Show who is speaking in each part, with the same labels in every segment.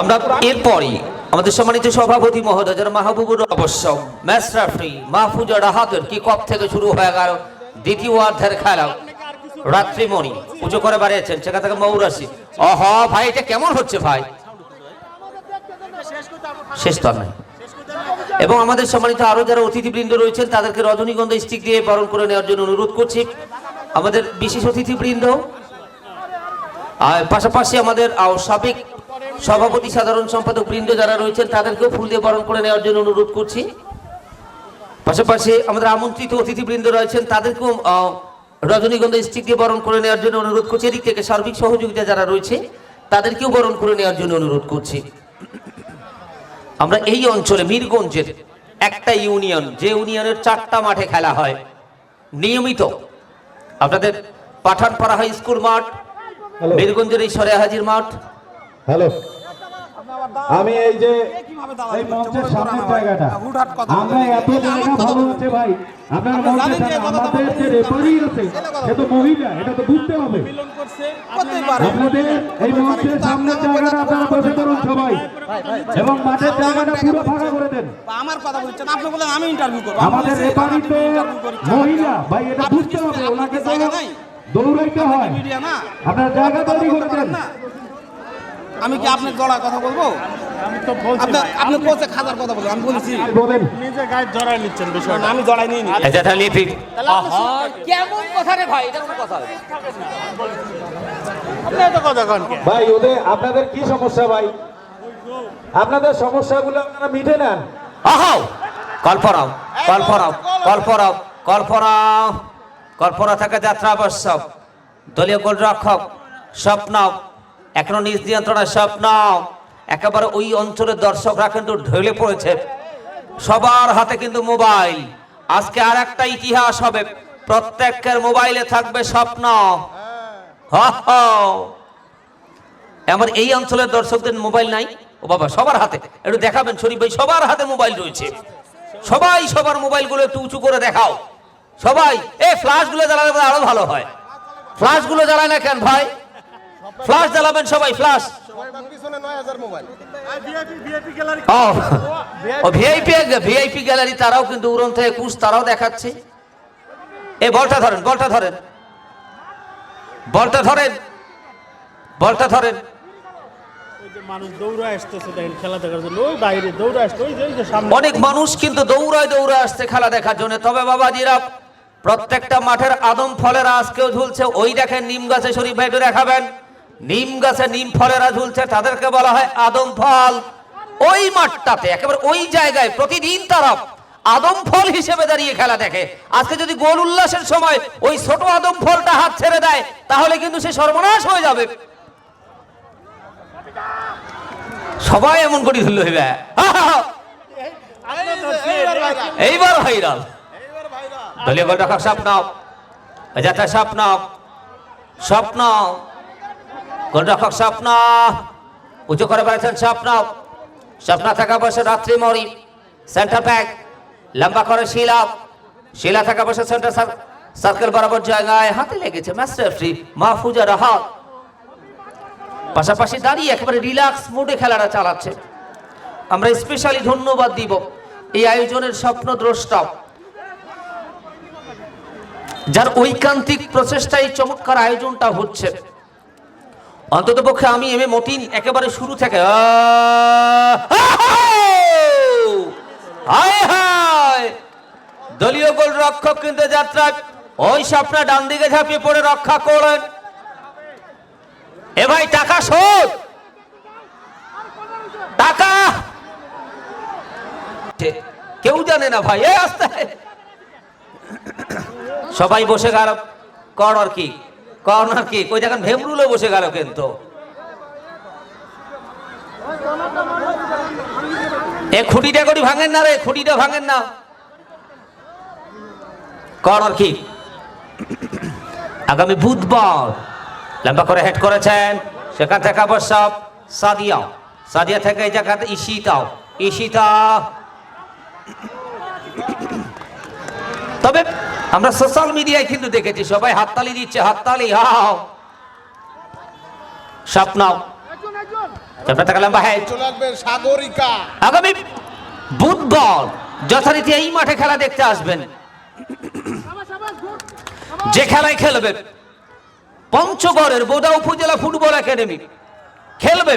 Speaker 1: আমরা এরপরই আমাদের সম্মানিত সভাপতি মহোদয় যারা মাহবুবুর অবশ্য ম্যাচ রেফারি মাহফুজা রাহাতের কি কপ থেকে শুরু হয়ে গেল দ্বিতীয় অর্ধের খেলা। রাত্রিমণি পুজো করে বাড়িয়েছেন, সেখান থেকে মৌরাসি অহ, ভাই, এটা কেমন হচ্ছে ভাই? শেষ তো নাই। এবং আমাদের সম্মানিত আরও যারা অতিথিবৃন্দ রয়েছেন, তাদেরকে রজনীগন্ধা স্টিক দিয়ে বরণ করে নেওয়ার জন্য অনুরোধ করছি। আমাদের বিশেষ অতিথিবৃন্দ পাশাপাশি আমাদের সাবেক সভাপতি সাধারণ সম্পাদক বৃন্দ যারা রয়েছেন, তাদেরকেও ফুল দিয়ে বরণ করে নেওয়ার জন্য অনুরোধ করছি। পাশাপাশি আমাদের আমন্ত্রিত অতিথিবৃন্দ রয়েছেন, তাদেরকেও রজনীগন্ধা স্টিক দিয়ে বরণ করে নেওয়ার জন্য অনুরোধ করছি। এদিক থেকে সার্বিক সহযোগিতা যারা রয়েছে, তাদেরকেও বরণ করে নেওয়ার জন্য অনুরোধ করছি। আমরা এই অঞ্চলে, মীরগঞ্জের একটা ইউনিয়ন, যে ইউনিয়নের চারটা মাঠে খেলা হয়। নিয়মিত। আপনাদের পাঠান পাঠানপাড়া হাই স্কুল মাঠ বীরগঞ্জের এই সরে হাজির মাঠ।
Speaker 2: হ্যালো আমি এই যে এই মঞ্চের সামনের জায়গাটা। আমরা এত জায়গা ভালো আছে ভাই আপনার সামনে আমাদের যে রেফারি আছে সে তো মহিলা এটা তো বুঝতে হবে। আপনাদের এই মঞ্চের সামনের জায়গাটা আপনারা বসে করুন সবাই। এবং মাঠের জায়গাটা পুরো ফাঁকা করে দেন।
Speaker 3: আমার কথা বলছেন। আপনি বলেন আমি ইন্টারভিউ করব।
Speaker 2: আমাদের রেফারি তো মহিলা। ভাই এটা বুঝতে হবে ওনাকে
Speaker 3: জায়গা নাই?
Speaker 2: দৌড়াইতে হয়। আপনার জায়গা তৈরি করে দেন
Speaker 3: আমি কি আপনার জড়ার কথা বলব?
Speaker 4: আমি তো
Speaker 3: আপনার
Speaker 4: ভাই,
Speaker 3: আপনি কোচে খাজার কথা বলবেন আমি বলেছি।
Speaker 2: বলেন।
Speaker 4: নিজে গায়ে জড়াই নিচ্ছেন
Speaker 3: আমি জড়াই নিই নি
Speaker 1: এটা তাহলে ঠিক
Speaker 5: কেমন কথা রে ভাই? এটা কোনো কথা
Speaker 4: আপনি কথা কন
Speaker 2: ভাই ওদের আপনাদের কি সমস্যা ভাই? আপনাদের সমস্যাগুলো আপনারা মিটে নেন।
Speaker 1: আহাও কল্পরাও কল্পরাও কল্পরাও কল্পরাও কল্পনা থেকে যাত্রা আবশ্যক। দলীয় গোলরক্ষক স্বপ্ন। এখনও নিজ নিয়ন্ত্রণের স্বপ্ন। একেবারে ওই অঞ্চলের দর্শকরা কিন্তু ঢলে পড়েছে। সবার হাতে কিন্তু মোবাইল। আজকে আর একটা ইতিহাস হবে। প্রত্যেকের মোবাইলে থাকবে স্বপ্ন। আমার এই অঞ্চলের দর্শকদের মোবাইল নাই? ও বাবা, সবার হাতে। একটু দেখাবেন, শরীফ ভাই, সবার হাতে মোবাইল রয়েছে। সবাই সবার মোবাইলগুলো একটু উঁচু করে দেখাও। সবাই এই ফ্ল্যাশগুলো জ্বালালে আরও ভালো হয়। ফ্ল্যাশগুলো জ্বালায় না কেন ভাই? ফ্লাশ জ্বালাবেন সবাই ও ভিআইপি গ্যালারি তারাও কিন্তু উড়ন থেকে কুশ তারাও দেখাচ্ছে। এই বলটা ধরেন বলটা ধরেন। বলটা ধরেন বলটা ধরেন। অনেক মানুষ কিন্তু দৌড়ায় দৌড়ে আসছে খেলা দেখার জন্য। তবে বাবা বাবাজিরা প্রত্যেকটা মাঠের আদম ফলেরা আজকেও ঝুলছে ওই দেখেন নিম গাছে শরীফ ভাই দেখাবেন নিম গাছে নিম ফলেরা ঝুলছে তাদেরকে বলা হয় আদম ফল। ওই মাঠটাতে একেবারে ওই জায়গায় প্রতিদিন তারা আদম ফল হিসেবে দাঁড়িয়ে খেলা দেখে। আজকে যদি গোল উল্লাসের সময় ওই ছোট আদম ফলটা হাত ছেড়ে দেয় তাহলে কিন্তু সে সর্বনাশ হয়ে যাবে। সবাই এমন করি ধরল হইবে এইবার ভাইরাল। দলীয় গোলরক্ষক স্বপ্ন। যাত্রা স্বপ্ন। স্বপ্ন। গোলরক্ষক স্বপ্ন। উঁচু করে বেড়েছেন স্বপ্ন। স্বপ্ন থাকা বসে রাত্রি মরি। সেন্টার ব্যাক লম্বা করে শিলা। শিলা থাকা বসে সেন্টার সার্কেল বরাবর জায়গায়। হাতে লেগেছে ম্যাচ মাহফুজা রাহাত। পাশাপাশি দাঁড়িয়ে একেবারে রিল্যাক্স মুডে খেলাটা চালাচ্ছে। আমরা স্পেশালি ধন্যবাদ দিব। এই আয়োজনের স্বপ্ন দ্রষ্টা যার ঐকান্তিক প্রচেষ্টায় চমৎকার আয়োজনটা হচ্ছে। অন্তত পক্ষে আমি এম এ মতিন একেবারে শুরু থেকে দলীয় গোল রক্ষক কিন্তু যাত্রায় ওই স্বপ্ন ডান দিকে ঝাঁপিয়ে পড়ে, রক্ষা করেন এ ভাই, টাকা শোধ! টাকা! কেউ জানে না ভাই আস্তে সবাই বসে গেল কর্নার কি? কর কর্নার কি? কই দেখেন ভেমরুলে বসে গেল কিন্তু। এ খুঁটিটা করি ভাঙেন না রে, খুঁটিটা ভাঙেন না। কর্নার কি? আগামী বুধবার লম্বা করে হেড করেছেন, সেখান থেকে অবশ্য সাদিয়া। সাদিয়া থেকে এই জায়গাতে ঈশিতাও ঈশিতা। তবে আমরা সোশ্যাল মিডিয়ায় কিন্তু দেখেছি সবাই হাততালি দিচ্ছে হাততালি হাও স্বপ্নাও হ্যাঁ।
Speaker 6: চলে আসবে সাগরিকা।
Speaker 1: আগামী বুধবার যথারীতি এই মাঠে খেলা দেখতে আসবেন। যে খেলায় খেলবে পঞ্চগড়ের বোদা উপজেলা ফুটবল একাডেমি। খেলবে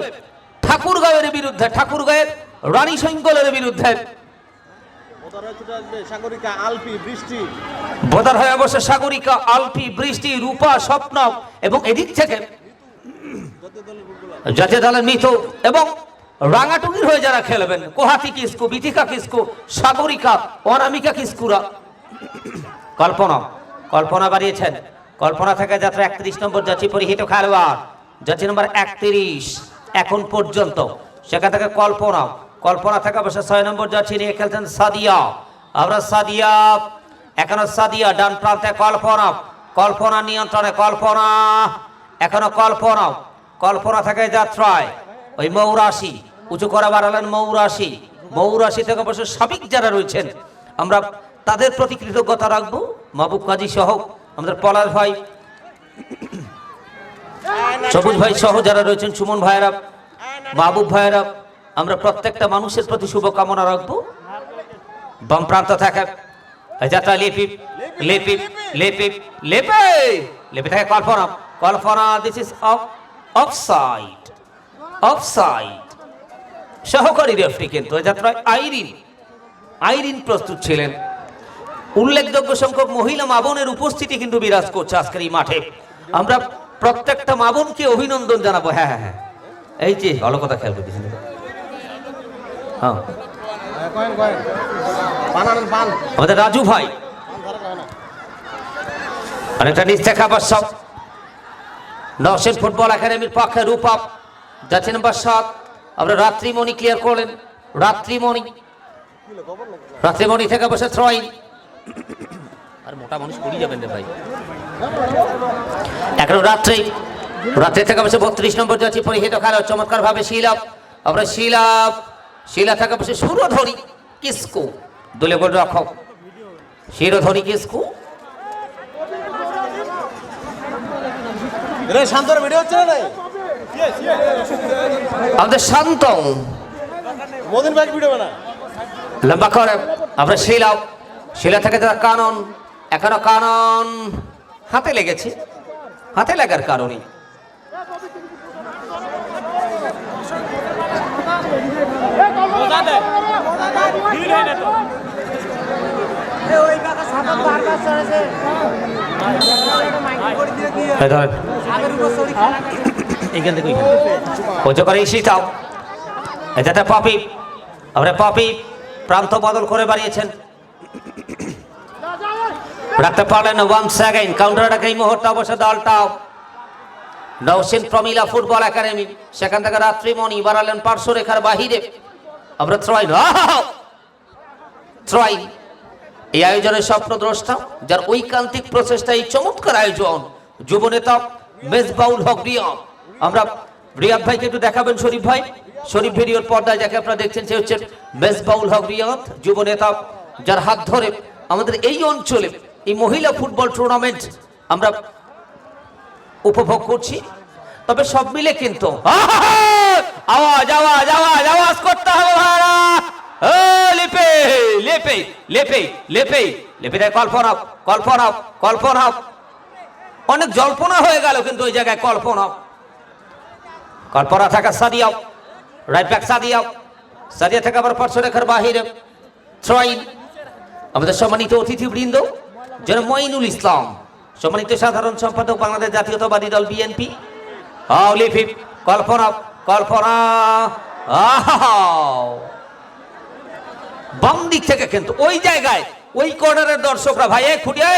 Speaker 1: ঠাকুরগাঁয়ের বিরুদ্ধে ঠাকুরগাঁয়ের রানী শঙ্কলের বিরুদ্ধে।
Speaker 3: সাগরিকা, আলপি, বৃষ্টি।
Speaker 1: হয়ে অবশ্য সাগরিকা, আলপি, বৃষ্টি, রূপা, স্বপ্ন এবং এদিক থেকে জাতীয় দলের মৃত এবং রাঙাটুকির হয়ে যারা খেলবেন, কোহাতি কিসকু, বিথিকা কিসকু, সাগরিকা, অনামিকা কিস্কুরা। কল্পনা কল্পনা বাড়িয়েছেন। কল্পনা থেকে যাত্রা একত্রিশ নম্বর যাচ্ছি পরিহিত খেলোয়াড়। যাচ্ছি নম্বর একত্রিশ এখন পর্যন্ত। সেখান থেকে কল্পনা কল্পনা থাকা অবশ্য ছয় নম্বর যাচ্ছি নিয়ে খেলছেন সাদিয়া। আমরা সাদিয়া, এখনও সাদিয়া, ডান প্রান্তে কল্পনা। কল্পনা নিয়ন্ত্রণে, কল্পনা। এখনও কল্পনা। কল্পনা থেকে যাত্রায়। ওই মৌরাশি, উঁচু করে বাড়ালেন মৌরাশি। মৌরাশি থেকে অবশ্য সাবিক যারা রয়েছেন, আমরা তাদের প্রতি কৃতজ্ঞতা রাখব। মাহবুব কাজী সহ আমাদের পলাশ ভাই, সবুজ ভাই সহ যারা রয়েছেন, সুমন ভাইয়েরা, মাহবুব ভাইয়েরা আমরা প্রত্যেকটা মানুষের প্রতি শুভকামনা রাখব। বাম প্রান্ত থাকে যাত্রা লিপি লিপি লিপি, লেপে লেপে থাকে Kalpana Kalpana this is off off side off side সহকারী রেফরি কিন্তু যাত্রায় আইরিন আইরিন প্রস্তুত ছিলেন। উল্লেখযোগ্য সংখ্যক মহিলা মাবনের উপস্থিতি কিন্তু বিরাজ করছে আজকের এই মাঠে। আমরা প্রত্যেকটা মাবনকে অভিনন্দন জানাব। হ্যাঁ হ্যাঁ হ্যাঁ। এই যে, ভালো কথা খেয়াল করতেছেন। আমাদের রাজু ভাই। অনেকটা নিচে খাবার সব। নওশেন ফুটবল একাডেমির পক্ষে রূপক। যাচ্ছে নাম্বার সাত। আমরা রাত্রিমণি ক্লিয়ার করলেন। রাত্রিমণি। রাত্রিমণি থেকে বসে থ্রয়িং আর মোটা মানুষ পড়ি যাবেন রে ভাই। এখন রাত্রি। রাত্রি থেকে বসে বত্রিশ নম্বর যাচ্ছি পরিহিত খেলা। চমৎকার ভাবে শিলাপ আমরা শিলাপ শিলা থেকে বসে সুরধরি কিসকু। দলে গোল রক্ষক শিরোধরি কিসকু।
Speaker 3: শান্তর ভিডিও হচ্ছে না
Speaker 1: আমাদের শান্ত।
Speaker 3: মোদিন ভাই ভিডিও বানা
Speaker 1: লম্বা করে। আমরা শিলা। শিলা থেকে যারা কানন। এখনও কানন হাতে লেগেছে। হাতে লাগার কারণে। এটাতে পপি। পপি প্রান্ত বদল করে বাড়িয়েছেন। রাখতে পারলেন ওয়ান সেকেন্ড কাউন্টার এই মুহূর্তে অবশ্য দলটাও। নৌসেন প্রমিলা ফুটবল একাডেমি। সেখান থেকে রাত্রিমণি বাড়ালেন পার্শ্ব রেখার বাহিরে। আমরা থ্রয় থ্রয় এই আয়োজনের স্বপ্নদ্রষ্টা যার ঐকান্তিক প্রচেষ্টা এই চমৎকার আয়োজন। যুব নেতা মেজবাউল হক রিয়াব আমরা রিয়াব ভাইকে একটু দেখাবেন শরীফ ভাই। শরীফ ভিডিওর পর্দায় যাকে আপনারা দেখছেন, সে হচ্ছে মেজবাউল হক রিয়াদ যুব নেতা যার হাত ধরে আমাদের এই অঞ্চলে এই মহিলা ফুটবল টুর্নামেন্ট আমরা উপভোগ করছি। তবে সব মিলে কিন্তু আওয়াজ আওয়াজ আওয়াজ আওয়াজ করতে হবে ও লেপে লেপে লেপে অনেক জল্পনা হয়ে গেল কিন্তু ওই জায়গায় কল্পনা কল্পনা থাকা সাদিয়াও রাইট ব্যাক সাদিয়াও। সাদিয়া থেকে আবার পার্শ্ব রেখার বাহিরে। আমাদের সম্মানিত অতিথিবৃন্দ, যেন মঈনুল ইসলাম, সম্মানিত সাধারণ সম্পাদক বাংলাদেশ জাতীয়তাবাদী দল বিএনপি। লিপি কল্পনা কল্পনা। আহাও। বাম দিক থেকে কিন্তু ওই জায়গায়, ওই কর্নারের দর্শকরা, ভাই, এ খুঁটিয়ে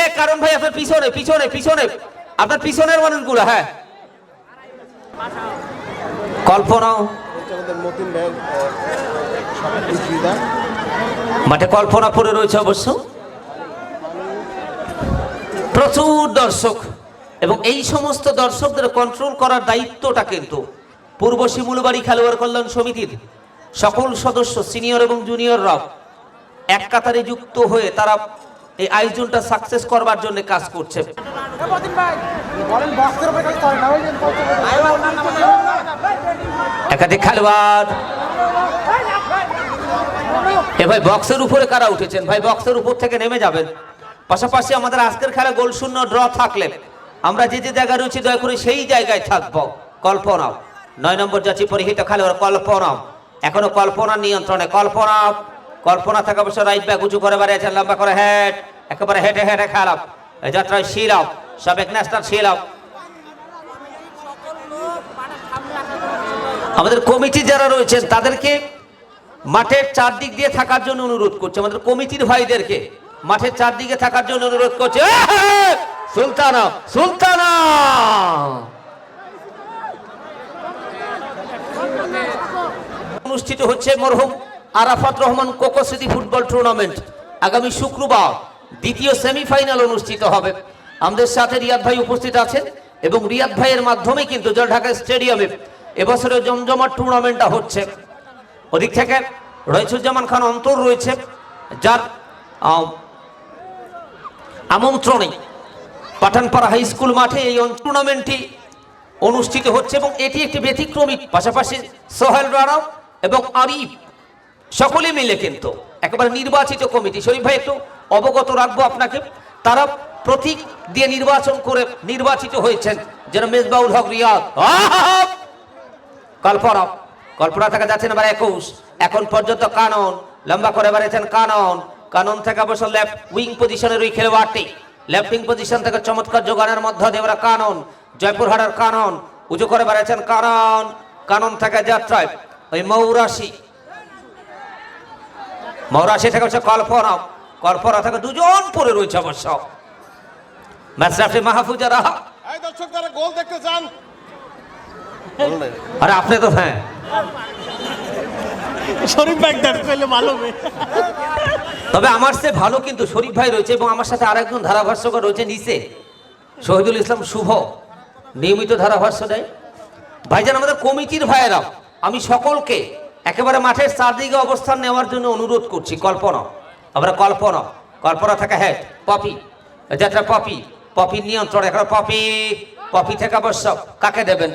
Speaker 1: এ কারণ ভাই, আপনার পিছনে পিছনে পিছনে, আপনার পিছনের মানুষগুলো হ্যাঁ। কল্পনা
Speaker 3: আমাদের মতিন ভাই
Speaker 1: মাঠে কল্পনা পড়ে রয়েছে অবশ্য। প্রচুর দর্শক, এবং এই সমস্ত দর্শকদের কন্ট্রোল করার দায়িত্বটা কিন্তু পূর্ব শিমুলবাড়ি খেলোয়াড় কল্যাণ সমিতির। সকল সদস্য, সিনিয়র এবং জুনিয়ররা এক কাতারে যুক্ত হয়ে তারা এই আয়োজনটা সাকসেস করবার জন্য কাজ করছে। একাধিক খেলোয়াড়। ভাই বক্সের উপরে কারা উঠেছেন? ভাই বক্সের উপর থেকে নেমে যাবেন। পাশাপাশি আমাদের আজকের খেলা গোল শূন্য, ড্র থাকলে আমরা যে যে জায়গায় রয়েছি, দয়া করে সেই জায়গায় থাকব। কল্পনাও। নয় নম্বর যাচ্ছি পরিহিত খেলোয়াড় কল্পনাও। এখনও কল্পনা নিয়ন্ত্রণে, কল্পনা কল্পনা থাকা অবশ্য রাইট ব্যাক উঁচু করে বাড়িয়েছেন, লম্বা করে হেড একেবারে হেঁটে হেঁটে এই যাত্রায় শিলাও সাবেক ন্যাশনাল শিলাও। আমাদের কমিটি যারা রয়েছেন, তাদেরকে মাঠের চারদিক দিয়ে থাকার জন্য অনুরোধ করছে। আমাদের কমিটির ভাইদেরকে মাঠের চারদিকে থাকার জন্য অনুরোধ করছে! সুলতানা সুলতানা! অনুষ্ঠিত হচ্ছে মরহুম আরাফাত রহমান কোকো স্মৃতি ফুটবল টুর্নামেন্ট। আগামী শুক্রবার দ্বিতীয় সেমিফাইনাল অনুষ্ঠিত হবে। আমাদের সাথে রিয়াদ ভাই উপস্থিত আছেন এবং রিয়াদ ভাইয়ের মাধ্যমে কিন্তু জলঢাকা স্টেডিয়ামে এবছরের জমজমাট টুর্নামেন্টটা হচ্ছে। ওদিক থেকে রইসুজ্জামান খান অন্তর রয়েছে, যার আমন্ত্রণে পাঠানপাড়া হাই স্কুল মাঠে এই টুর্নামেন্টটি অনুষ্ঠিত হচ্ছে এবং এটি একটি ব্যতিক্রমী, পাশাপাশি সোহেল রানা এবং আরিফ, সকলে মিলে কিন্তু একেবারে নির্বাচিত কমিটি। শরীফ ভাই, একটু অবগত রাখব আপনাকে। তারা প্রতীক দিয়ে নির্বাচন করে নির্বাচিত হয়েছেন। যেন মেজবাউল হক রিয়াদ! কল্পনা কল্পনা থেকে যাচ্ছেন এবার একুশ। এখন পর্যন্ত কানন, লম্বা করে বেড়েছেন কানন। কানন থেকে অবশ্য লেফট উইং পজিশনের ওই খেলোয়াড়টি। লেফট উইং পজিশন থেকে চমৎকার যোগানের মধ্যে দিয়ে ওরা কানন, জয়পুরহাটের কানন, উঁচু করে বেড়েছেন কানন। কানন থেকে যাত্রায় ওই মৌরাশি। মৌরাশি থেকে হচ্ছে কল্পনা কল্পনা থেকে দুজন পড়ে রয়েছে অবশ্য। ম্যাচ রাফি মাহফুজা রাহা
Speaker 3: এই দর্শক তারা গোল দেখতে চান।
Speaker 1: আরে আপনি তো হ্যাঁ।
Speaker 4: শরীফ দেন পেলে ভালো হবে।
Speaker 1: তবে আমার সে ভালো কিন্তু শরীফ ভাই রয়েছে এবং আমার সাথে আরেকজন ধারাভাষ্যকার রয়েছে নিচে। শহীদুল ইসলাম শুভ। নিয়মিত ধারাভাষ্য দেয়। ভাইজান আমাদের কমিটির ভাইয়েরা আমি সকলকে একেবারে মাঠের চারদিকে অবস্থান নেওয়ার জন্য অনুরোধ করছি, কল্পনা। আমরা কল্পনা। কল্পনা থাকে হ্যাঁ পপি। যেটা পপি পপি নিয়ন্ত্রণ। এখন পপি পপি থেকে অবশ্য কাকে দেবেন?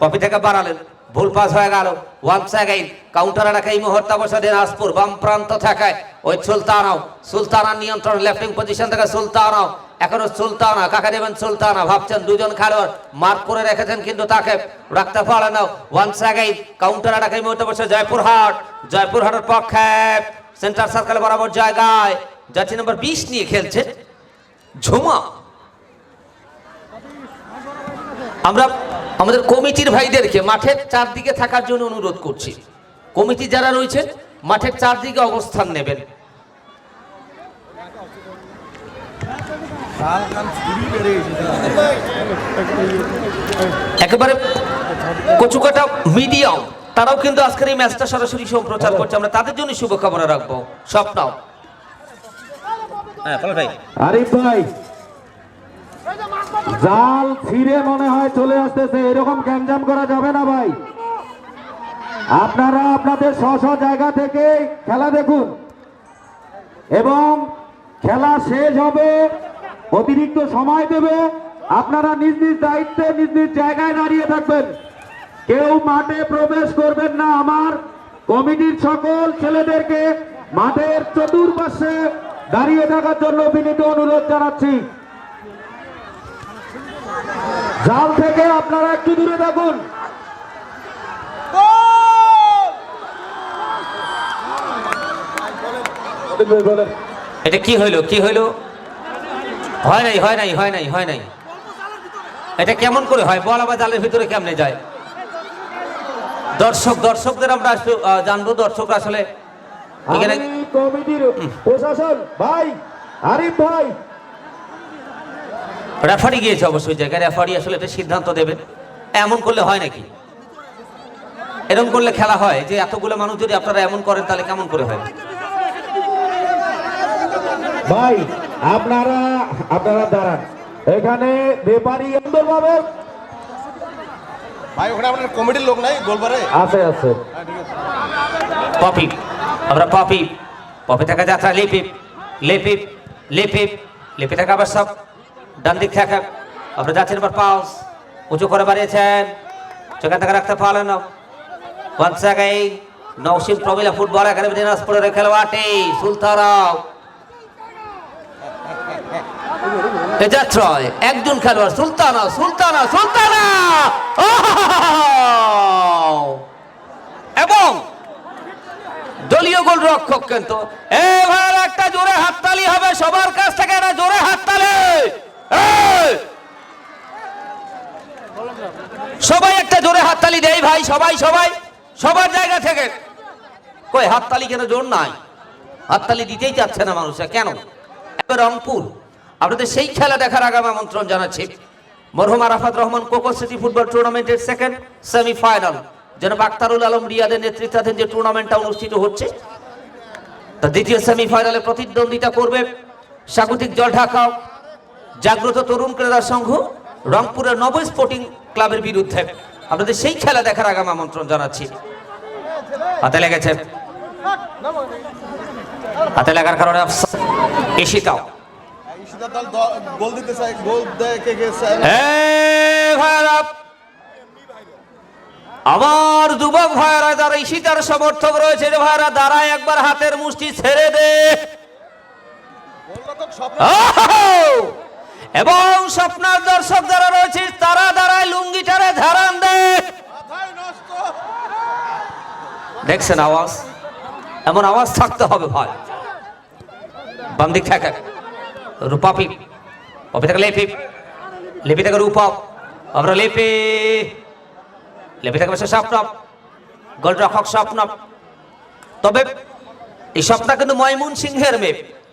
Speaker 1: পপি থেকে বাড়ালেন ভুল পাস হয়ে গেল। ওয়ান সেকেন্ড কাউন্টার রাখা এই মুহূর্তে অবশ্য দিনাজপুর বাম প্রান্ত থাকায় ওই সুলতানাও, সুলতানার নিয়ন্ত্রণ লেফটিং পজিশন থেকে সুলতানাও, এখনও সুলতানা, কাকে দেবেন সুলতানা? ভাবছেন দুজন খেলোয়াড় মার্ক করে রেখেছেন কিন্তু তাকে রাখতে পারে না। ওয়ান সেকেন্ড কাউন্টার রাখা এই মুহূর্তে অবশ্য জয়পুরহাট, জয়পুরহাটের পক্ষে সেন্টার সার্কেল বরাবর জায়গায় যাচ্ছি নম্বর বিশ নিয়ে খেলছে ঝুমা। আমরা আমাদের কমিটির ভাইদেরকে মাঠের চারদিকে থাকার জন্য অনুরোধ করছি। কমিটি যারা রয়েছেন মাঠের চারদিকে অবস্থান নেবেন। একেবারে কচুকাটা মিডিয়াম তারাও কিন্তু আজকের এই ম্যাচটা সরাসরি সম্প্রচার করছে। আমরা তাদের জন্য শুভকামনা রাখব। স্বপ্নাও। হ্যাঁ ভাই।
Speaker 2: আরিফ ভাই জাল ছিঁড়ে মনে হয় চলে আসতেছে। এরকম গ্যাঞ্জাম করা যাবে না ভাই। আপনারা আপনাদের স্ব জায়গা থেকে খেলা দেখুন। এবং খেলা শেষ হবে, অতিরিক্ত সময় দেবে। আপনারা নিজ নিজ দায়িত্বে, নিজ নিজ জায়গায় দাঁড়িয়ে থাকবেন। কেউ মাঠে প্রবেশ করবেন না আমার। কমিটির সকল ছেলেদেরকে মাঠের চতুর্পাশে দাঁড়িয়ে থাকার জন্য বিনীত অনুরোধ জানাচ্ছি। জাল থেকে আপনারা একটু দূরে থাকুন।
Speaker 1: এটা কি হইল? কি হইল? হয় নাই হয় নাই হয় নাই হয় নাই। এটা কেমন করে হয়? বল আবার জালের ভিতরে কেমনে যায়? দর্শক দর্শকদের আমরা জানব। দর্শক আসলে এখানে
Speaker 2: কমিটির প্রশাসন ভাই আরিফ ভাই
Speaker 1: রেফারি গিয়েছে অবশ্যই জায়গায়। রেফারি আসলে এটা সিদ্ধান্ত দেবেন এমন করলে হয় নাকি? এরকম করলে খেলা হয় যে এতগুলো মানুষ যদি আপনারা এমন করেন তাহলে কেমন করে হয়?
Speaker 2: ভাই আপনারা আপনারা দাঁড়ান। এখানে ব্যাপারী সুন্দরভাবে
Speaker 3: ভাই ওখানে আপনার কমিটির লোক নাই গোলবারে
Speaker 2: আছে আছে।
Speaker 1: পপি আমরা পপি। পপি থেকে যাত্রা লিপিপ লিপিপ লিপিপ লিপি থেকে আবার সব ডান দিক থেকে আমরা যাচ্ছেন এবার পাউস উঁচু করে বাড়িয়েছেন। সেখান থেকে রাখতে পারলেন না। Once again, Nowshin Pramila football academy দিনাজপুরের খেলোয়াড়টি সুলতারাও ট্রয় একজন খেলোয়াড় সুলতানা সুলতানা সুলতানা এবং দলীয় গোল রক্ষক কিন্তু। এবার একটা জোরে হাততালি হবে সবার কাছ থেকে একটা জোরে হাততালি! সবাই একটা জোরে হাততালি দেয় ভাই, সবাই সবাই, সবার জায়গা থেকে। কই, হাততালি কেন জোর নাই? হাততালি দিতেই চাচ্ছে না মানুষে কেন? রংপুর, আপনাদের সেই খেলা দেখার আগাম আমন্ত্রণ জানাচ্ছি। মরহুম আরাফাত রহমান, কোকো সিটি ফুটবল টুর্নামেন্টের সেকেন্ড সেমিফাইনাল যেন আক্তারুল আলম রিয়াদের নেতৃত্বাধীন যে টুর্নামেন্টটা অনুষ্ঠিত হচ্ছে, তা দ্বিতীয় সেমিফাইনালে প্রতিদ্বন্দ্বিতা করবে স্বাগতিক জল ঢাকা জাগ্রত তরুণ ক্রীড়া সংঘ রংপুরের নব স্পোর্টিং ক্লাবের বিরুদ্ধে। আপনাদের সেই খেলা দেখার আগাম আমন্ত্রণ জানাচ্ছি। হাতে লেগেছে। হাতে লাগার কারণে
Speaker 3: গোল দিতে চাই গোল
Speaker 1: ভাইয়ারা, আমার যুবক ভাইয়ারা যারা সমর্থক রয়েছে রে ভাইয়ারা দাঁড়ায় একবার হাতের মুষ্টি ছেড়ে দে! এবং স্বপ্নার দর্শক যারা রয়েছে তারা দাঁড়ায় লুঙ্গিটারে ধারান দে। দেখছেন আওয়াজ? এমন আওয়াজ থাকতে হবে ভাই। বাম দিক থেকে। রূপাপি পপি থেকে লেপি। লেপি থেকে রূপক আমরা লেপে। লেপি থেকে বসে স্বপ্ন। গোল রক্ষক স্বপ্ন। তবে এই স্বপ্ন কিন্তু ময়মুন সিংহের মেয়ে।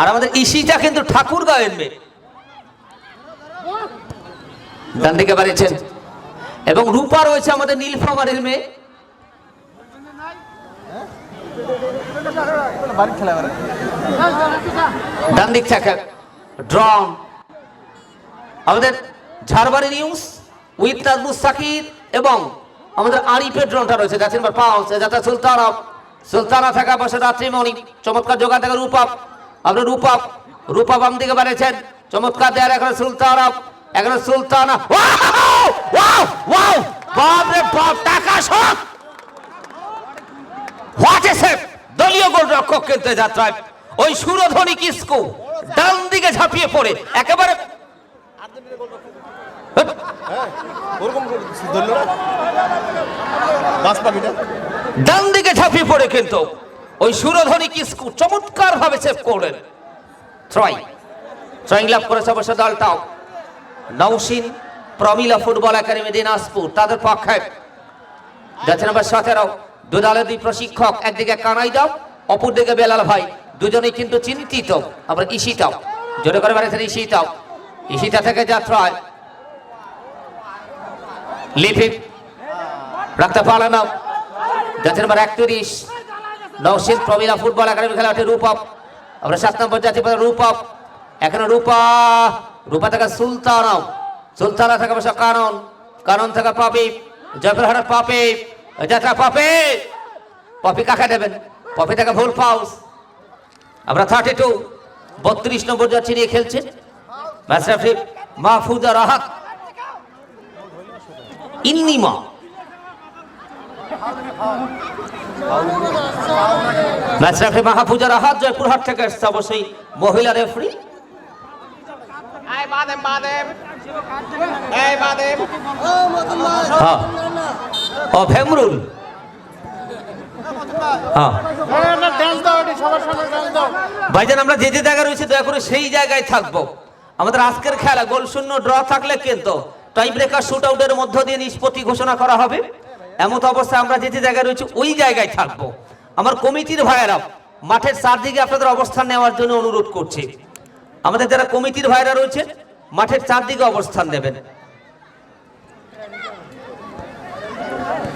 Speaker 1: আর আমাদের ইসিটা কিন্তু ঠাকুর মেয়ে। ডান দিকে বাড়িয়েছেন। এবং রূপা রয়েছে আমাদের নীলফামারের মেয়ে। ডান দিক আমাদের নিউজ উইথ এবং আমাদের আরিফের ড্রনটা রয়েছে। যাচ্ছে নাম্বার যাতে সুলতানা। থাকা চমৎকার যোগান থেকে রূপাপ আপনার রূপাপ রূপা বাম দিকে বাড়িয়েছেন চমৎকার দেয়ার এখানে সুলতানা এখানে সুলতানা ওয়াও ওয়াও ওয়াও বাপ টাকা দলীয় গোলরক্ষক যাত্রায়। ওই সুরধ্বনি কিসকু ডান দিকে ঝাঁপিয়ে পড়ে একেবারে ডান দিকে ঝাঁপিয়ে পড়ে কিন্তু। ওই সুরধ্বনি কিসকু চমৎকার ভাবে সেভ করলেন। থ্রয় থ্রয়িং লাভ করেছে অবশ্য দলটাও। নৌসিন প্রমিলা ফুটবল একাডেমি, দিনাজপুর, তাদের পক্ষে। যাচ্ছে নাম্বার সতেরো দু দলের দুই প্রশিক্ষক, একদিকে কানাই দাও অপর দিকে বেলাল ভাই। দুজনেই কিন্তু চিন্তিত, আবার ইশিতাও জোরে করে বেড়েছেন ইশিতাও ইশিতা থেকে যাত্রায় লিপিপ রাখতে পারলে না যাচ্ছে নাম্বার একত্রিশ নৌসিন প্রমিলা ফুটবল একাডেমি খেলাটি রূপক। আমরা সাত নম্বর যাচ্ছি রূপক। এখানে রূপা রূপা থেকে সুলতানাও সুলতানা থেকে বসে কানন কানন থেকে পাপি জয়পুরহাটের পাপি, যাত্রা পাপি। পপি কাকে দেবেন? পপি থেকে ভুল পাউস। আমরা থার্টি টু বত্রিশ নম্বর যাচ্ছি নিয়ে খেলছেন ম্যাচ রেফারি মাহফুজা রাহাত। ইন্নিমা। ম্যাচ রেফারি রাহাত জয়পুরহাট থেকে এসছে অবশ্যই মহিলা রেফারি। হ্যাঁ। ও ভেমরুল। হ্যাঁ। ভাইজান আমরা যে যে জায়গায় রয়েছে দয়া করে সেই জায়গায় থাকব। আমাদের আজকের খেলা গোল শূন্য ড্র থাকলে কিন্তু টাই ব্রেকার শুট আউটের মধ্য দিয়ে নিষ্পত্তি ঘোষণা করা হবে। এমত অবস্থায় আমরা যে যে জায়গায় রয়েছে, ওই জায়গায় থাকব। আমার কমিটির ভাইয়েরা মাঠের চারদিকে আপনাদের অবস্থান নেওয়ার জন্য অনুরোধ করছি। আমাদের যারা কমিটির ভাইরা রয়েছে, মাঠের চারদিকে অবস্থান নেবেন।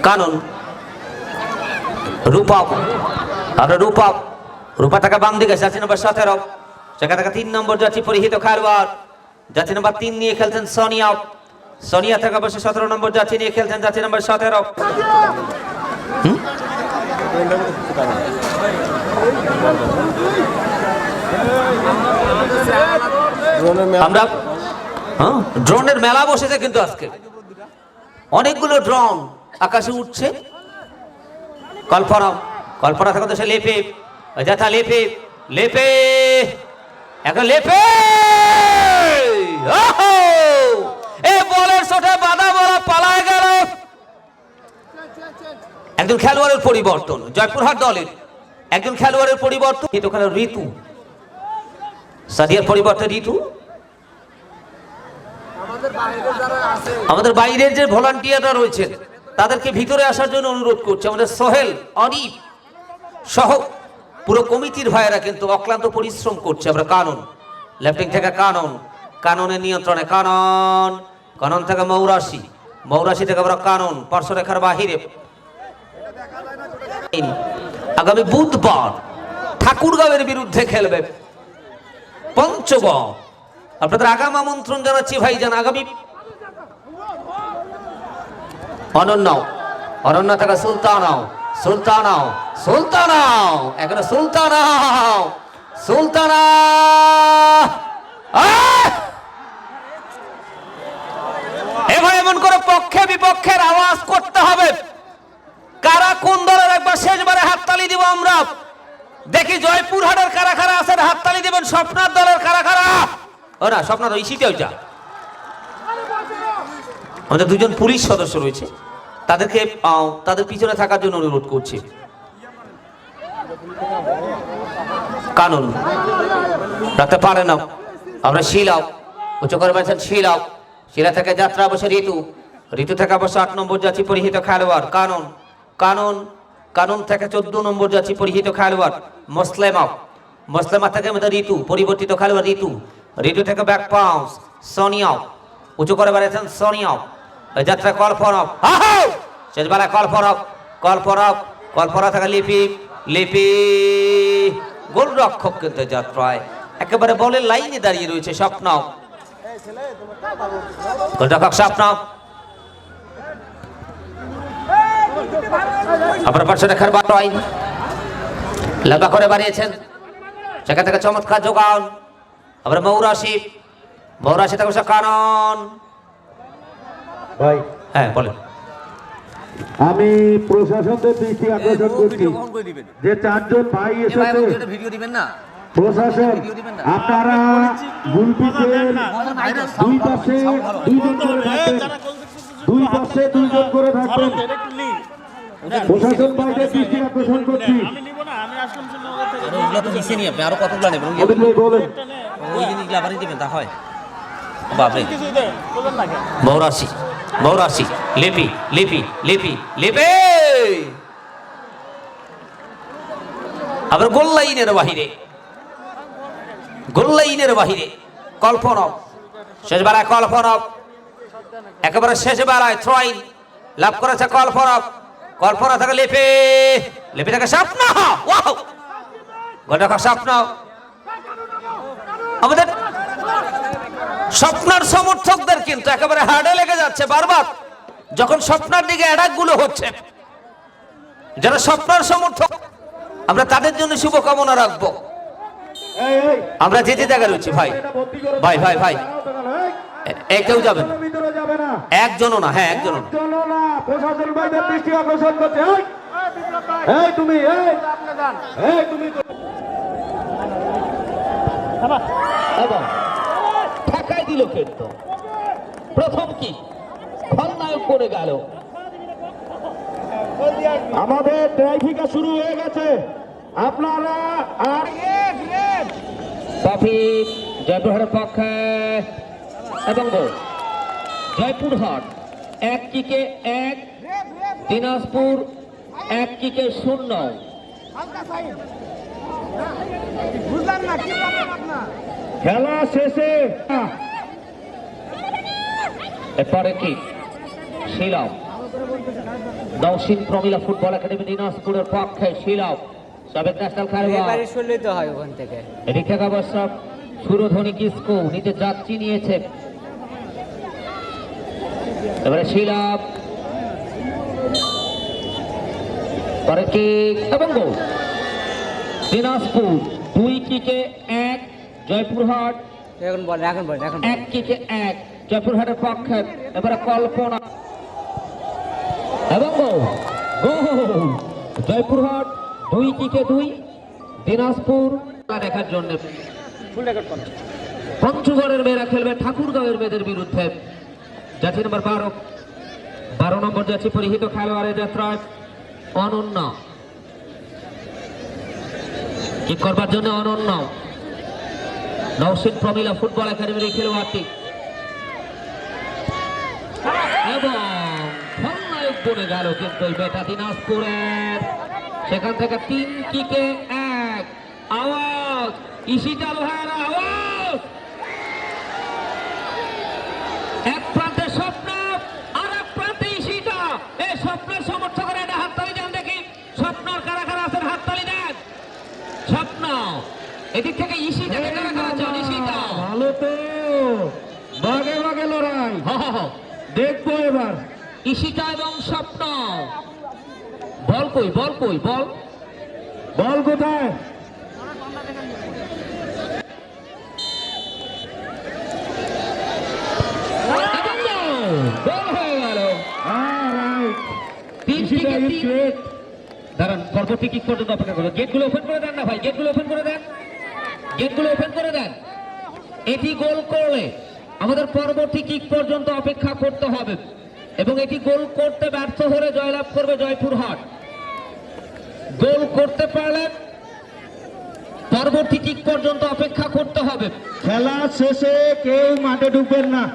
Speaker 1: কানন রূপক আমরা রূপক রূপা টাকা বাম দিকে যাচ্ছে নম্বর সতেরো। সেখান থেকে তিন নম্বর যাচ্ছি পরিহিত খেলোয়াড় জাতি নম্বর তিন নিয়ে খেলছেন সোনিয়া। সোনিয়া থেকে বসে সতেরো নম্বর যাচ্ছি নিয়ে খেলছেন যাচ্ছে নম্বর সতেরো। আমরা হ্যাঁ ড্রোনের মেলা বসেছে কিন্তু আজকে। অনেকগুলো ড্রোন আকাশে উঠছে। কল্পনা কল্পনা থাকা তো সে লেপে, যথা লেপে লেপে, এখন লেপে! শটে বাধা বলা পালায় গেল। একজন খেলোয়াড়ের পরিবর্তন, জয়পুরহাট দলের একজন খেলোয়াড়ের পরিবর্তন, কিন্তু ওখানে ঋতু। সাদিয়ার পরিবর্তে ঋতু। আমাদের বাইরের যে ভলান্টিয়াররা রয়েছেন, তাদেরকে ভিতরে আসার জন্য অনুরোধ করছে। আমাদের সোহেল অনিপ সহ পুরো কমিটির ভাইয়েরা কিন্তু অক্লান্ত পরিশ্রম করছে। আমরা কানন, লেফটিং থেকে কানন। কাননের নিয়ন্ত্রণে কানন। কানন থেকে মৌরাশি। মৌরাশি থেকে আমরা কানন পার্শ্বরেখার বাহিরে। আগামী বুধবার ঠাকুরগাঁওয়ের বিরুদ্ধে খেলবে পঞ্চগড়। আপনাদের আগাম আমন্ত্রণ জানাচ্ছি ভাই জান আগামী অনন্য অনন্য থেকে সুলতানাও সুলতানাও সুলতানাও, এখানে সুলতানাও, সুলতানা আহ! এবার এমন করে পক্ষে বিপক্ষের আওয়াজ করতে হবে। কারা কোন দলের একবার শেষবারে হাততালি দিব আমরা? দেখি জয়পুরহাটের কারা কারা আছেন, হাততালি দিবেন স্বপ্নার দলের কারা কারা? ও না, স্বপ্নার ওই সিটে ওইটা। আমাদের দুজন পুলিশ সদস্য রয়েছে। তাদেরকে তাদের পিছনে থাকার জন্য অনুরোধ করছি। কানুন। রাখতে পারে না। আমরা শিলাও। উচ্চ করে বলছেন শিলাও। শিলা থেকে যাত্রা অবশ্য ঋতু। ঋতু থেকে অবশ্য আট নম্বর যাচ্ছি পরিহিত খেলোয়াড়। কানুন কানুন কানুন থেকে চোদ্দ নম্বর যাচ্ছি পরিহিত খেলোয়াড় মুসলেমা। মুসলেমা থেকে ঋতু, পরিবর্তিত খেলোয়াড় ঋতু। ঋতু থেকে ব্যাক পাউন্স সোনিয়াও উঁচু করে বেড়েছেন সোনিয়াও যাত্রা কল্পনব শেষ বেলা কল্পনব কল্পনব কল্পনা থেকে লিপি লিপি। গোলরক্ষক কিন্তু যাত্রায়। একেবারে বলের লাইনে দাঁড়িয়ে রয়েছে স্বপ্ন গোলরক্ষক স্বপ্ন আপনার পাশে রেখার বাটয় লম্বা করে বাড়িয়েছেন। সেখান থেকে চমৎকার যোগান। আবার মৌরাশি। মৌরাশি থেকে কানন।
Speaker 2: ভাই।
Speaker 1: হ্যাঁ বলেন।
Speaker 2: আমি প্রশাসনদের দৃষ্টি আকর্ষণ করছি। যে চারজন ভাই এসেছে।
Speaker 5: ভিডিও দিবেন না।
Speaker 2: প্রশাসন আপনারা গুলপিসের দুই পাশে দুইজন করে দুই পাশে দুইজন করে থাকবেন। প্রশাসন ভাইদের দৃষ্টি আকর্ষণ করছি।
Speaker 4: আমি নিব না আমি আসলাম শ্রীনগর থেকে।
Speaker 5: ওগুলো তো নিচে নি আপনি আরও কতগুলো নেবেন? ওগুলো-
Speaker 2: অমিত ভাই বলেন।
Speaker 5: ওই জিনিসগুলো আবারই দিবেন তা হয়। বাপরে।
Speaker 4: কিছুই দেয় বলেন না কেন।
Speaker 1: মৌরাশি মৌরাশি লিপি লিপি লিপি লিপি! আবার গোল লাইনের বাহিরে। গোল লাইনের বাহিরে। কল্পনা। শেষ বেলায় কল্পনা। একেবারে শেষ বেলায় থ্রোইন লাভ করেছে কল্পনা কল্পনা থেকে লিপি। লেপে থেকে স্বপ্ন। গোটা স্বপ্ন। আমাদের স্বপ্নার সমর্থকদের কিন্তু একেবারে হার্ডে লেগে যাচ্ছে বারবার। যখন স্বপ্নার দিকে অ্যাটাকগুলো হচ্ছে যারা স্বপ্নার সমর্থক আমরা তাদের জন্য শুভকামনা রাখব। আমরা যেতে দেখা রয়েছি ভাই। ভাই ভাই ভাই। কেউ না।
Speaker 2: ভিতরে যাবে না।
Speaker 1: একজনও না হ্যাঁ একজনও না।
Speaker 2: চলো না প্রশাসন ভাইদের দৃষ্টি আকর্ষণ করছে। এই এই তুমি এই এই তুমি
Speaker 1: ঠেকাই দিল কিন্তু। প্রথম কি? খলনায়ক করে গেল।
Speaker 2: আমাদের ট্রাফিকা শুরু হয়ে গেছে। আপনারা আর
Speaker 1: ট্রাফিক জয়পুরহাটের পক্ষে এবং গোল জয়পুরহাট এক কিকে এক দিনাজপুর এক কিকে শূন্য।
Speaker 2: খেলা শেষে
Speaker 1: এরপরে কি? শিলং নৌসিন প্রমিলা ফুটবল একাডেমি দিনাজপুরের পক্ষে শিলং সাবেক ন্যাশনাল খেলোয়াড়।
Speaker 6: তো হয় ওখান থেকে।
Speaker 1: এদিক থেকে অবশ্য সুরধ্বনি কিসকু নিজের যাত্রী নিয়েছে। এবারে শিলাপ পরে কিক এবং গোল দিনাজপুর দুই কিকে এক জয়পুরহাট।
Speaker 6: এখন বলেন এখন বলেন এখন
Speaker 1: এক কিকে এক জয়পুরহাটের পক্ষে। এবারে কল্পনা। এবং গোল গোল জয়পুরহাট দুই কিকে দুই দিনাজপুর। দেখার জন্য। পঞ্চগড়ের মেয়েরা খেলবে ঠাকুরগাঁওয়ের মেয়েদের বিরুদ্ধে। যাচ্ছি নম্বর বারো বারো নম্বর যাচ্ছি পরিহিত খেলোয়াড়ের যাত্রায় অনন্য। কিক করবার জন্য অনন্য। নওশিন প্রমিলা ফুটবল একাডেমির খেলোয়াড়টি। সেখান থেকে তিন কিকে এক। আওয়াজ ইশিতাল ভাইয়ের আওয়াজ। এক প্রান্তে স্বপ্ন আর এক প্রান্তে ঈশিতা এই স্বপ্নের সমর্থকের একটা হাততালি দেন দেখি স্বপ্নর কারা কারা আছেন হাততালি দেন স্বপ্ন এদিক থেকে ঈশিতাকে কারা কারা চান ঈশিতা
Speaker 2: ভালো তো বাগে বাগে লড়াই
Speaker 1: হ হ হ
Speaker 2: দেখব এবার
Speaker 1: ঈশিতা এবং স্বপ্ন। বল কই বল কই বল।
Speaker 2: বল কোথায়.
Speaker 1: দাঁড়ান পরবর্তী কিক পর্যন্ত অপেক্ষা গেটগুলো ওপেন করে দেন না ভাই গেটগুলো ওপেন করে দেন। গেটগুলো ওপেন করে দেন। এটি গোল করলে আমাদের পরবর্তী কিক পর্যন্ত অপেক্ষা করতে হবে। এবং এটি গোল করতে ব্যর্থ হলে জয়লাভ করবে জয়পুর হাট। গোল করতে পারলে পরবর্তী কিক পর্যন্ত অপেক্ষা করতে হবে।
Speaker 2: খেলা শেষে কেউ মাঠে ঢুকবেন না।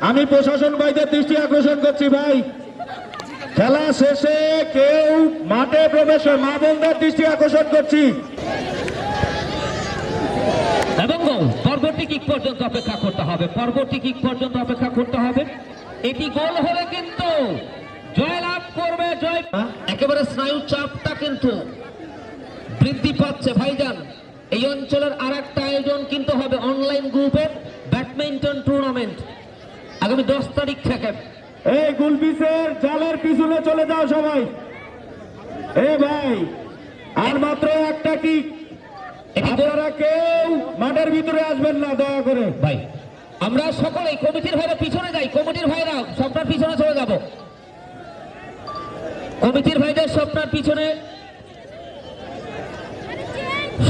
Speaker 2: আমি প্রশাসন ভাইদের দৃষ্টি আকর্ষণ করছি ভাই। খেলা শেষে কেউ মাঠে প্রবেশ মা বোনদের দৃষ্টি আকর্ষণ করছি।
Speaker 1: এবং পরবর্তী কিক পর্যন্ত অপেক্ষা করতে হবে। পরবর্তী কিক পর্যন্ত অপেক্ষা করতে হবে। এটি গোল হলে কিন্তু। জয়লাভ করবে জয় একেবারে স্নায়ু চাপটা কিন্তু বৃদ্ধি পাচ্ছে ভাইজান। এই অঞ্চলের আর একটা আয়োজন কিন্তু হবে অনলাইন গ্রুপের ব্যাডমিন্টন টুর্নামেন্ট আগামী দশ তারিখ থেকে।
Speaker 2: এই গুলবিসের জালের পিছনে চলে যাও সবাই। এ ভাই আর মাত্র একটা কি
Speaker 1: এটি
Speaker 2: আপনারা কেউ মাঠের ভিতরে আসবেন না দয়া করে।
Speaker 1: ভাই আমরা সকলেই কমিটির ভাইরা পিছনে যাই, কমিটির ভাইরা স্বপ্নার পিছনে চলে যাব। কমিটির ভাইদের স্বপ্নার পিছনে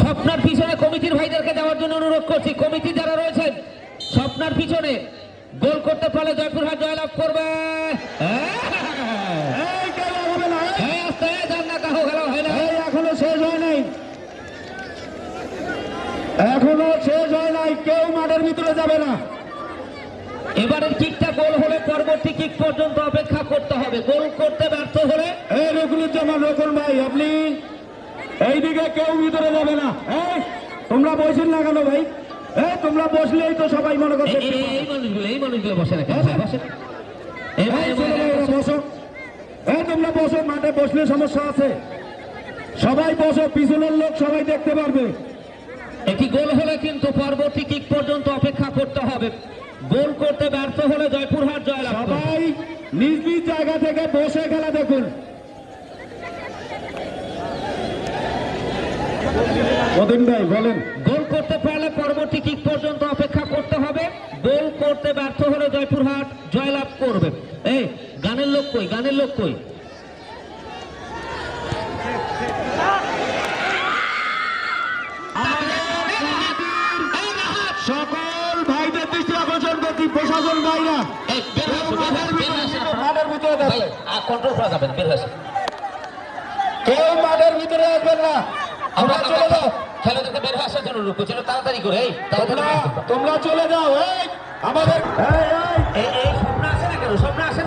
Speaker 1: স্বপ্নার পিছনে কমিটির ভাইদেরকে যাওয়ার জন্য অনুরোধ করছি। কমিটি যারা রয়েছেন স্বপ্নার পিছনে গোল করতে পারলে জয়পুরহাট জয়লাভ করবে। হয়
Speaker 2: এখনও শেষ হয় নাই। এখনও শেষ হয় নাই, কেউ মাঠের ভিতরে যাবে না।
Speaker 1: এবারের কিকটা গোল হলে পরবর্তী কিক পর্যন্ত অপেক্ষা করতে হবে। গোল করতে ব্যর্থ হলে
Speaker 2: এই রকুলুজ্জামান রকুল ভাই আপনি এইদিকে কেউ ভিতরে যাবে না। এই তোমরা বসেন না কেন ভাই? এই তোমরা বসলেই তো সবাই মনে করছে
Speaker 1: এই- মানুষগুলো এই মানুষগুলো বসে না কেন বসে এই ভাই,
Speaker 2: বসো। এই তোমরা বসো মাঠে বসলে সমস্যা আছে। সবাই বসো পিছনের লোক সবাই দেখতে পারবে।
Speaker 1: এটি গোল হলে কিন্তু পরবর্তী কিক পর্যন্ত অপেক্ষা করতে হবে। গোল করতে ব্যর্থ হলে জয়পুরহাট জয়লাভ।
Speaker 2: সবাই নিজ নিজ জায়গা থেকে বসে খেলা দেখুন। ভাই বলেন।
Speaker 1: গোল করতে পারলে পরবর্তী কিক পর্যন্ত অপেক্ষা করতে হবে। গোল করতে ব্যর্থ হলে জয়পুরহাট জয়লাভ করবে। এই গানের লোক কই গানের লোক কই?
Speaker 2: সকল
Speaker 1: এই, বের বের বের।
Speaker 2: মাঠের ভিতরে
Speaker 1: ভাই,
Speaker 2: থাকবে
Speaker 1: কন্ট্রোল করা যাবেন বের
Speaker 2: কেউ মাঠের ভিতরে আসবেন না।
Speaker 1: আমরা
Speaker 2: চলে যাও।
Speaker 1: খেলাটাকে বের হয়ে আসার জন্য তাড়াতাড়ি করে। এই
Speaker 2: তোমরা তোমরা চলে যাও। এই আমাদের এই এই
Speaker 1: এই এই আসে না কেন? স্বপ্ন আসে